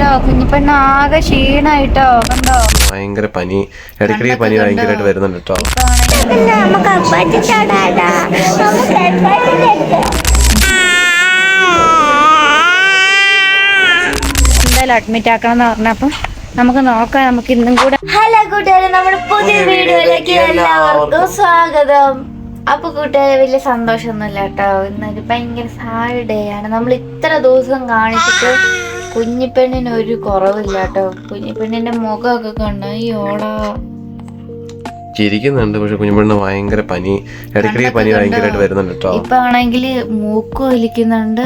കേട്ടോ കുഞ്ഞിപ്പെണ്ണ ആകെ ക്ഷീണായിട്ടോ? കണ്ടോ? ഭയങ്കര പനി. ഇടയ്ക്കിടയ്ക്ക് പനി ഭയങ്കരമായിട്ട് വരുന്നുണ്ട് കേട്ടോ എന്തായാലും അഡ്മിറ്റ് ആക്കണം എന്ന് പറഞ്ഞപ്പം നമുക്ക് നോക്കാം. നമുക്ക് ഇന്നും കൂടെ ഹലോ കൂട്ടുകാരെ നമ്മുടെ പുതിയ വീഡിയോയിലേക്ക് എല്ലാവർക്കും സ്വാഗതം. അപ്പൊ കൂട്ടുകാരെ വലിയ സന്തോഷമൊന്നുമില്ല കേട്ടോ ഇന്നൊരു ഭയങ്കര സാഡ് ഡേ ആണ്. നമ്മൾ ഇത്ര ദിവസം കാണിച്ചിട്ട് കുഞ്ഞിപ്പെണ്ണിന് ഒരു കുറവില്ല കേട്ടോ കുഞ്ഞിപ്പെണ്ണിന്റെ മുഖമൊക്കെ കണ്ട? ഈ ഓളാ ചിരിക്കുന്നുണ്ട് പക്ഷെ കുഞ്ഞുപെണ്ണ് ഭയങ്കര പനി. ഇടയ്ക്കിടയ്ക്ക് പനി ഭയങ്കരമായിട്ട് വരുന്നുണ്ട് കേട്ടോ. ഇപ്പൊ ആണെങ്കിൽ മൂക്ക് വലിക്കുന്നുണ്ട്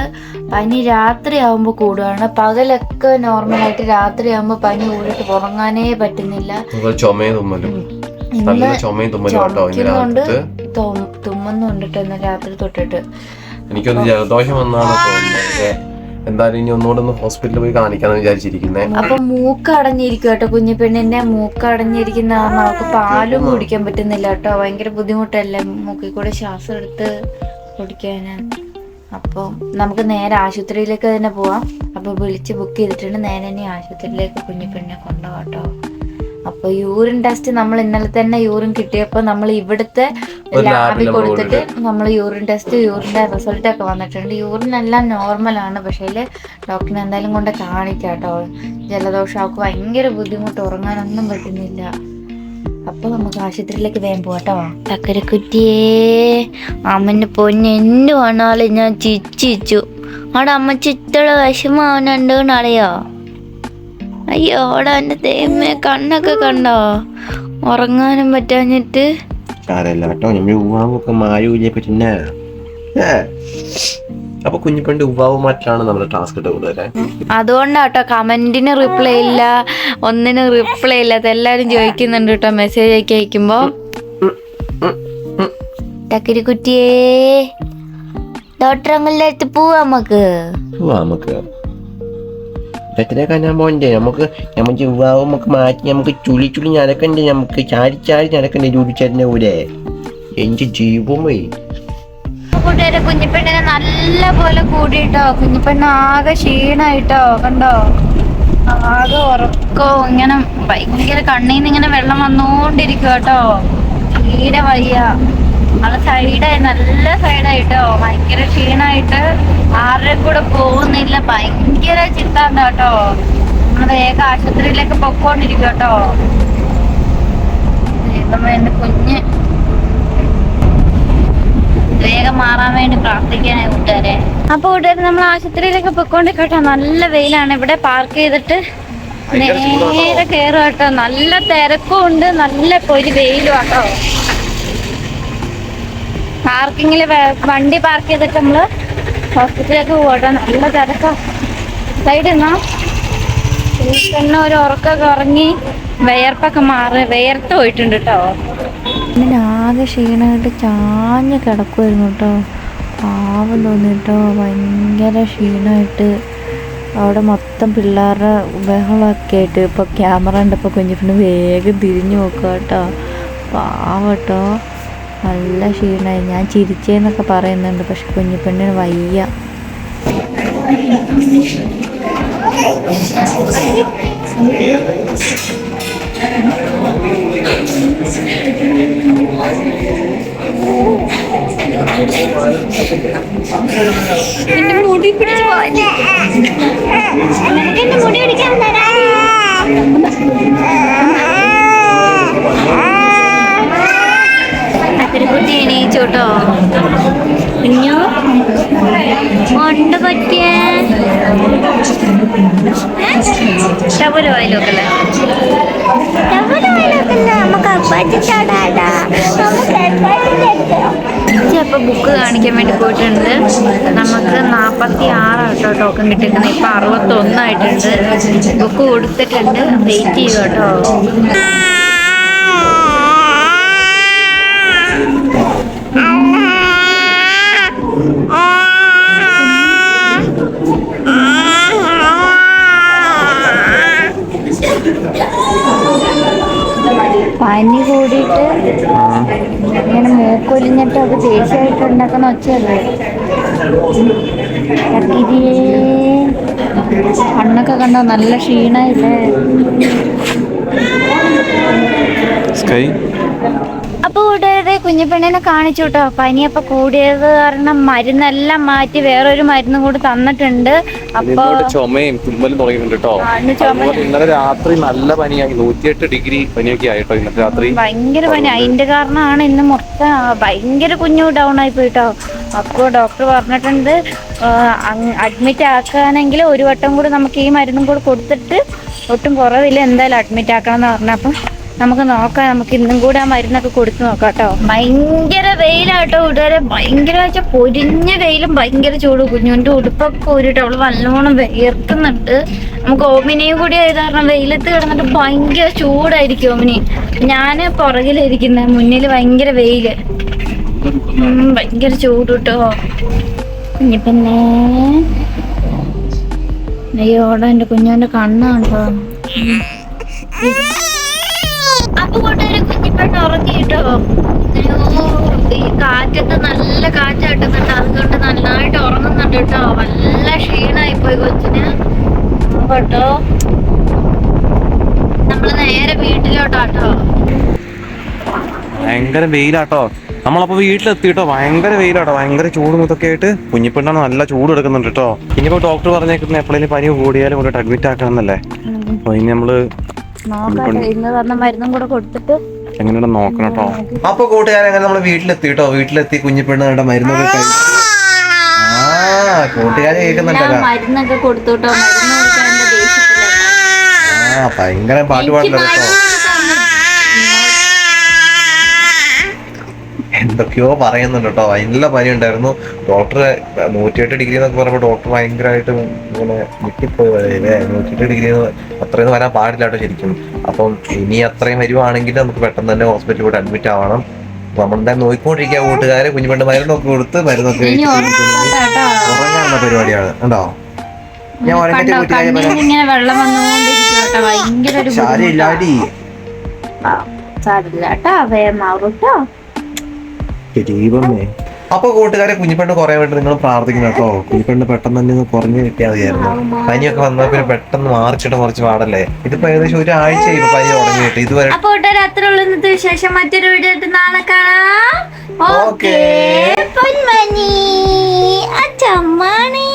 പനി രാത്രി ആവുമ്പോ കൂടുകയാണ് പകലൊക്കെ നോർമൽ ആയിട്ട് രാത്രി ആവുമ്പോ പനി കൂടിയിട്ട് ഉറങ്ങാനേ പറ്റുന്നില്ല. ചുമയും തുമ്മലും. നല്ല ചുമയും തുമ്മലും കേട്ടോ തുമ്മുന്നുണ്ട് ട്ടോ ഇന്ന് രാത്രി തൊട്ടിട്ട്. എനിക്കൊന്ന് ജലദോഷം വന്നാണ് തോന്നുന്നത്? എന്തായാലും ഇനി ഒന്നുകൂടെ ഒന്ന് ഹോസ്പിറ്റലിൽ പോയി കാണിക്കാന്ന് വിചാരിച്ചിരിക്കുന്നേ. അപ്പൊ മൂക്ക് അടഞ്ഞിരിക്കും കേട്ടോ കുഞ്ഞിപ്പെണ്ണിന്റെ മൂക്ക് അടഞ്ഞിരിക്കുന്ന കാരണം പാലും കുടിക്കാൻ പറ്റുന്നില്ല കേട്ടോ. ഭയങ്കര ബുദ്ധിമുട്ടല്ലേ മൂക്കിൽ കൂടെ ശ്വാസം എടുത്ത് കുടിക്കാന്. അപ്പൊ നമുക്ക് നേരെ ആശുപത്രിയിലേക്ക് തന്നെ പോവാം. അപ്പൊ വിളിച്ച് ബുക്ക് ചെയ്തിട്ടുണ്ട്. നേരെ ഇനി ആശുപത്രിയിലേക്ക് പെണ്ണിനെ കൊണ്ടുപോകാം കേട്ടോ. അപ്പൊ യൂറിൻ ടെസ്റ്റ് നമ്മൾ ഇന്നലെ തന്നെ യൂറിൻ കിട്ടിയപ്പോ നമ്മൾ ഇവിടുത്തെ ലാബിൽ കൊടുത്തിട്ട് നമ്മൾ യൂറിൻ ടെസ്റ്റ് യൂറിന്റെ റിസൾട്ട് ഒക്കെ വന്നിട്ടുണ്ട്. യൂറിൻ എല്ലാം നോർമൽ ആണ്. പക്ഷേ ഡോക്ടറിനെ എന്തായാലും കൊണ്ട് കാണിക്കാം കേട്ടോ ജലദോഷം അവൾക്ക് ഭയങ്കര ബുദ്ധിമുട്ട്. ഉറങ്ങാനൊന്നും പറ്റുന്നില്ല. അപ്പൊ നമുക്ക് ആശുപത്രിയിലേക്ക് വേഗം പോട്ടോ തക്കരക്കുറ്റിയേ അമ്മന് പൊന്ന് എന്ത് വന്നാലും ഞാൻ ചിച്ചിച്ചു അവിടെ അമ്മ ചിത്തള വിഷമാവുന്നുണ്ട് അറിയോ എന്റെ ദൈവമേ കണ്ണൊക്കെ കണ്ടോ? ഉറങ്ങാനും പറ്റാഞ്ഞിട്ട്. സാരല്ല കേട്ടോ. നമ്മൾ ഉവാവൊക്കെ മായൂലേ പറ്റുന്ന അപ്പൊ കുഞ്ഞിപ്പണ്ട് ഉവ്വാവ് മാറ്റാണ് നമ്മുടെ ടാസ്ക് കൂടുതലേ അതുകൊണ്ടാട്ടോ കമന്റിന് റിപ്ലൈ ഇല്ല ഒന്നിന് റിപ്ലൈ ഇല്ല. അതെല്ലാരും ചോദിക്കുന്നുണ്ട് കേട്ടോ മെസ്സേജ് ഒക്കെ അയക്കുമ്പോ. ടക്കിരി കുട്ടിയേ ഡോക്ടർ അങ്ങനെ പോവാ നമുക്ക് പോവാ നമുക്ക് എത്ര കാണാൻ പോകണ്ടേ നമുക്ക് നമ്മുടെ ചുവാവ് നമുക്ക് മാറ്റി നമുക്ക് ചുളി ചുളി നടക്കണ്ടേ നമുക്ക് ചാരി ചാരി നടക്കണ്ടേ ജോലിച്ചേട്ടന്റെ കൂടെ. എന്റെ ജീവമേ കൂട്ടുകാരെ കുഞ്ഞിപ്പെണ്ണിനെ നല്ല പോലെ കൂടിയിട്ടോ? കുഞ്ഞിപ്പെണ്ണ് ആകെ ക്ഷീണായിട്ടോ? കണ്ടോ? ആകെ ഉറക്കോ? ഇങ്ങനെ ഭയങ്കര കണ്ണീന്ന് ഇങ്ങനെ വെള്ളം വന്നോണ്ടിരിക്കും കേട്ടോ. തീരെ വയ്യ. ആൾ സൈഡായി നല്ല സൈഡായിട്ടോ ഭയങ്കര ക്ഷീണായിട്ട് കൂടെ പോകുന്നില്ല ഭയങ്കര ചിന്താണ്ട കേട്ടോ. നമ്മൾ വേഗം ആശുപത്രിയിലേക്ക് പൊക്കോണ്ടിരിക്കും കേട്ടോ. ദൈവമേ, എന്റെ കുഞ്ഞ്. വേഗം മാറാൻ വേണ്ടി പ്രാർത്ഥിക്കാനായി കൂട്ടുകാരെ. അപ്പൊ കൂട്ടുകാരെ നമ്മൾ ആശുപത്രിയിലൊക്കെ പൊക്കോണ്ടിരിക്കട്ടോ നല്ല വെയിലാണ്. ഇവിടെ പാർക്ക് ചെയ്തിട്ട് നേരെ കയറും കേട്ടോ. നല്ല തിരക്കും ഉണ്ട്. നല്ല പൊരി വെയിലും കേട്ടോ പാർക്കിങ്ങിൽ വണ്ടി പാർക്ക് ചെയ്തിട്ട് നമ്മൾ ഹോസ്പിറ്റലിലേക്ക് പോകട്ടോ. നല്ല തിരക്കാ. സൈഡ് നിന്നോ? പിന്നെ ഒരു ഉറക്കൊക്കെ ഉറങ്ങി വിയർപ്പൊക്കെ മാറി വിയർത്ത് പോയിട്ടുണ്ട് കേട്ടോ ഇങ്ങനെ ആകെ ക്ഷീണമായിട്ട് ചാഞ്ഞ് കിടക്കുമായിരുന്നു കേട്ടോ പാവം തോന്നി കേട്ടോ ഭയങ്കര ക്ഷീണമായിട്ട് അവിടെ മൊത്തം പിള്ളേരുടെ ബഹളമൊക്കെ ആയിട്ട് ഇപ്പോൾ ക്യാമറ ഉണ്ടപ്പോൾ കുഞ്ഞിപ്പിന് വേഗം തിരിഞ്ഞു നോക്കുക കേട്ടോ പാവം കേട്ടോ നല്ല ക്ഷീണമായി ഞാൻ ചിരിച്ചേന്നൊക്കെ പറയുന്നുണ്ട് പക്ഷെ കുഞ്ഞിപ്പെണ്ണിന് വയ്യ. എന്റെ മുടി പിടിച്ചു എന്റെ മുടി പിടിക്കാൻ തരാ. കുട്ടി എണീച്ചു കേട്ടോ കുഞ്ഞു പറ്റിയേ ശബല വായിലോക്കല്ലേ അപ്പാച്ചി ഇപ്പൊ ബുക്ക് കാണിക്കാൻ വേണ്ടി പോയിട്ടുണ്ട്. നമുക്ക് നാപ്പത്തി ആറാണ് കേട്ടോ ടോക്കൺ കിട്ടിയിരിക്കുന്നത്. ഇപ്പൊ അറുപത്തൊന്നായിട്ടുണ്ട്. ബുക്ക് കൊടുത്തിട്ടുണ്ട്. വെയിറ്റ് ചെയ്യുക കേട്ടോ മൂക്കൊലിഞ്ഞിട്ട് അത് ദേഷ്യമായിട്ട് ഉണ്ടാക്കുന്ന ഒച്ചയല്ലേ? കണ്ണൊക്കെ കണ്ടോ? നല്ല ക്ഷീണയില്ലേ? സ്കൈ അപ്പൊ കൂട്ടുകാരെ കുഞ്ഞിപ്പെണ്ണിനെ കാണിച്ചു കേട്ടോ പനിയപ്പൊ കൂടിയത് കാരണം മരുന്നെല്ലാം മാറ്റി വേറൊരു മരുന്നും കൂടി തന്നിട്ടുണ്ട്. അപ്പൊ ചുമയും തുമ്മലും തുടങ്ങിയിട്ടുണ്ട് കേട്ടോ അതുപോലെ ഇന്നലെ രാത്രി നല്ല പനിയായി. നൂറ്റിയെട്ട് ഡിഗ്രി പനിയൊക്കെ ആയിട്ടോ ഇന്നലെ രാത്രി. ഭയങ്കര പനി. അതിന്റെ കാരണമാണ് ഇന്ന് മൊത്തം ഭയങ്കര കുഞ്ഞു ഡൗൺ ആയി പോയിട്ടോ. അപ്പോൾ ഡോക്ടർ പറഞ്ഞിട്ടുണ്ട് അഡ്മിറ്റ് ആക്കാനെങ്കിൽ ഒരു വട്ടം കൂടി നമുക്ക് ഈ മരുന്നും കൂടി കൊടുത്തിട്ട് ഒട്ടും കുറവില്ല. എന്തായാലും അഡ്മിറ്റ് ആക്കണം എന്ന് പറഞ്ഞപ്പം നമുക്ക് നോക്കാം നമുക്ക് ഇന്നും കൂടെ ആ മരുന്നൊക്കെ കൊടുത്തു നോക്കാം കേട്ടോ ഭയങ്കര വെയിലാട്ടോ കൂട്ടുകാരെ ഭയങ്കര പൊരിഞ്ഞ വെയിലും ഭയങ്കര ചൂട്. കുഞ്ഞുന്റെ ഉടുപ്പൊക്കെ ഊരിട്ട് അവൾ നല്ലോണം വിയർക്കുന്നുണ്ട്. നമുക്ക് ഓമിനെയും കൂടി ആയത് കാരണം വെയിലത്ത് കിടന്നിട്ട് ഭയങ്കര ചൂടായിരിക്കും ഓമിനി. ഞാൻ പുറകിലിരിക്കുന്ന മുന്നിൽ ഭയങ്കര വെയിൽ. ഭയങ്കര ചൂട് കേട്ടോ കുഞ്ഞിപ്പന്നെ അയ്യോടാ എന്റെ കുഞ്ഞുവിന്റെ കണ്ണാണ്ടോ അപ്പൊ കൂട്ടുകാരെ കുഞ്ഞിപ്പെണ്ണ് ഉറങ്ങിയിട്ടോ? ഈ കാറ്റത്ത് നല്ല കാറ്റ് കിട്ടുന്നുണ്ട് അതുകൊണ്ട് നന്നായിട്ട് ഉറങ്ങുന്നുണ്ട് കേട്ടോ. നല്ല ക്ഷീണായി പോയി കൊച്ചിന്. കേട്ടോ നമ്മൾ നേരെ വീട്ടിലോട്ടാട്ടോ ഭയങ്കര വെയിലാട്ടോ. നമ്മളപ്പോ വീട്ടിലെത്തിട്ടോ ഭയങ്കര വെയിലാട്ടോ. ഭയങ്കര ചൂടും ഇതൊക്കെ ആയിട്ട് കുഞ്ഞിപ്പെണ്ണാണ് നല്ല ചൂട് എടുക്കുന്നുണ്ട് കേട്ടോ. ഇനിയിപ്പോ ഡോക്ടർ പറഞ്ഞേക്കുന്ന എപ്പോഴേലും പനി കൂടിയാലും അഡ്മിറ്റ് ആക്കണം എന്നല്ലേ അപ്പൊ ഇനി നമ്മൾ നോക്കാം ഇന്ന് തന്ന മരുന്നും കൂടെ കൊടുത്തിട്ട് എങ്ങനെയാണ് നോക്കണം കേട്ടോ അപ്പൊ കൂട്ടുകാരെ അങ്ങനെ നമ്മൾ വീട്ടിലെത്തി കേട്ടോ വീട്ടിലെത്തി കുഞ്ഞിപ്പെണ്ണ് മരുന്നൊക്കെ കഴിച്ചു ആ കൂട്ടുകാരെ കേൾക്കുന്നുണ്ടല്ലോ. മരുന്നൊക്കെ കൊടുത്തു കേട്ടോ മരുന്ന് കൊടുക്കാൻ ആ ഭയങ്കര പാട്ട് പാടില്ല കേട്ടോ എന്തൊക്കെയോ പറയുന്നുണ്ട് കേട്ടോ. നല്ല പനി ഉണ്ടായിരുന്നു ഡോക്ടർ നൂറ്റിയെട്ട് ഡിഗ്രി എന്നൊക്കെ പറയുമ്പോൾ ഡോക്ടർ ഭയങ്കരമായിട്ട് ഇങ്ങനെ ഞെട്ടിപ്പോയി അല്ലേ നൂറ്റിയെട്ട് ഡിഗ്രി അത്രയൊന്നും വരാൻ പാടില്ല കേട്ടോ ശരിക്കും. അപ്പം ഇനി അത്രയും വരുവാണെങ്കിൽ നമുക്ക് പെട്ടെന്ന് തന്നെ ഹോസ്പിറ്റലിൽ കൂടെ അഡ്മിറ്റ് ആവണം. അപ്പൊ നമ്മളെന്തായാലും നോക്കിക്കൊണ്ടിരിക്കുക കൂട്ടുകാരെ. മരുന്നൊക്കെ കൊടുത്ത് മരുന്നൊക്കെ ഉറങ്ങാനുള്ള പരിപാടിയാണ്. ഉണ്ടോ ഞാൻ ശാരിയില്ലാടി സാരില്ല കേട്ടോ. വേഗം മാറും കേട്ടോ. ദൈവമേ. അപ്പൊ കൂട്ടുകാരെ കുഞ്ഞിപ്പെണ്ണ് കുറയാൻ വേണ്ടി നിങ്ങൾ പ്രാർത്ഥിക്കണം കേട്ടോ. കുഞ്ഞിപ്പെണ്ണ് പെട്ടെന്ന് തന്നെ ഒന്ന് കുറഞ്ഞു കിട്ടിയാൽ മതിയായിരുന്നു. പനിയൊക്കെ വന്നാൽ പിന്നെ പെട്ടെന്ന് മാറിച്ചിട്ട് കുറച്ച് പാടല്ലേ. ഇതിപ്പോ ഏകദേശം ഒരാഴ്ച ഇപ്പൊ പനി തുടങ്ങിയിട്ട്. ഇതുവരെ അപ്പൊ ഇന്നത്തെ വിശേഷം. മറ്റൊരു വീഡിയോ ആയിട്ട് നാളെ കാണാം. ഓക്കേ. പൊന്മണി അച്ചമ്മണി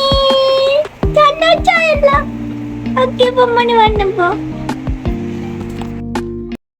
ഓക്കെ പൊന്മണി വന്നപ്പോ